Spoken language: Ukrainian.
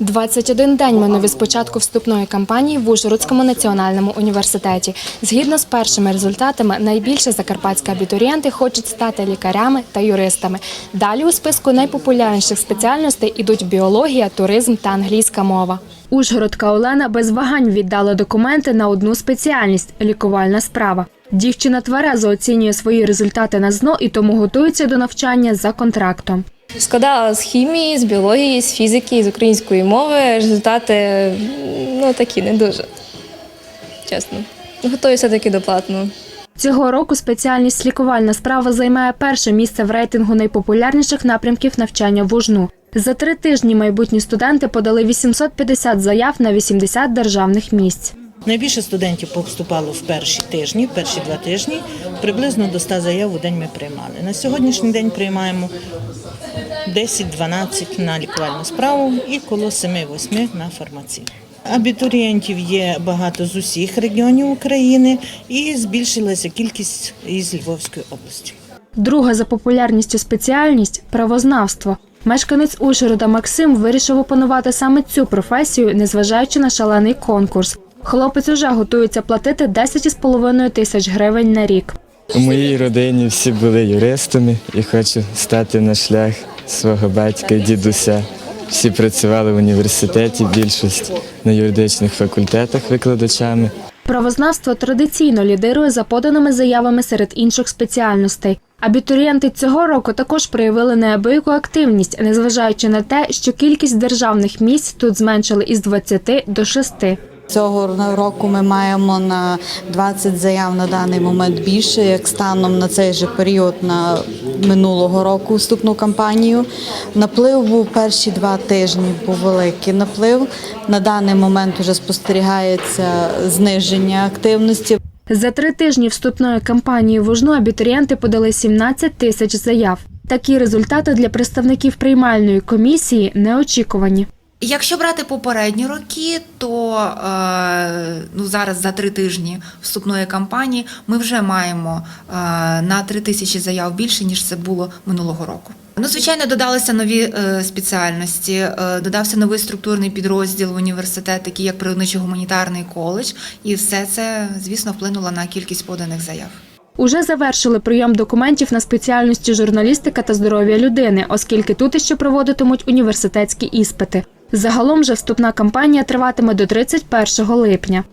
21 день минув від початку вступної кампанії в Ужгородському національному університеті. Згідно з першими результатами, найбільше закарпатські абітурієнти хочуть стати лікарями та юристами. Далі у списку найпопулярніших спеціальностей ідуть біологія, туризм та англійська мова. Ужгородка Олена без вагань віддала документи на одну спеціальність лікувальна справа. Дівчина тверезо оцінює свої результати на ЗНО і тому готується до навчання за контрактом. Складала з хімії, з біології, з фізики, з української мови. Результати ну такі не дуже. Чесно. Готую все-таки до платного. Цього року спеціальність лікувальна справа займає перше місце в рейтингу найпопулярніших напрямків навчання в УЖНУ. За три тижні майбутні студенти подали 850 заяв на 80 державних місць. Найбільше студентів поступало в перші тижні, перші два тижні. Приблизно до 100 заяв у день ми приймали. На сьогоднішній день приймаємо 10-12 на лікувальну справу і коло 7-8 на фармацію. Абітурієнтів є багато з усіх регіонів України і збільшилася кількість із Львовської області. Друга за популярністю спеціальність правознавство. Мешканець Ужгорода Максим вирішив опанувати саме цю професію, незважаючи на шалений конкурс. Хлопець уже готується платити 10,5 тисяч гривень на рік. У моїй родині всі були юристами і хочу стати на шлях свого батька і дідуся. Всі працювали в університеті, більшість на юридичних факультетах викладачами. Правознавство традиційно лідирує за поданими заявами серед інших спеціальностей. Абітурієнти цього року також проявили неабияку активність, незважаючи на те, що кількість державних місць тут зменшили із 20 до 6. Цього року ми маємо на 20 заяв на даний момент більше, як станом на цей же період на минулого року вступну кампанію. Наплив був перші два тижні, був великий наплив. На даний момент вже спостерігається зниження активності. За три тижні вступної кампанії в УЖНУ абітурієнти подали 17 тисяч заяв. Такі результати для представників приймальної комісії неочікувані. Якщо брати попередні роки, то е, ну зараз за три тижні вступної кампанії ми вже маємо е, на три тисячі заяв більше ніж це було минулого року. Ну, звичайно, додалися нові е, спеціальності, додався новий структурний підрозділ в університет, такий як природничо гуманітарний коледж, і все це, звісно, вплинуло на кількість поданих заяв. Уже завершили прийом документів на спеціальності журналістика та здоров'я людини, оскільки тут іще проводитимуть університетські іспити. Загалом же вступна кампанія триватиме до 31 липня.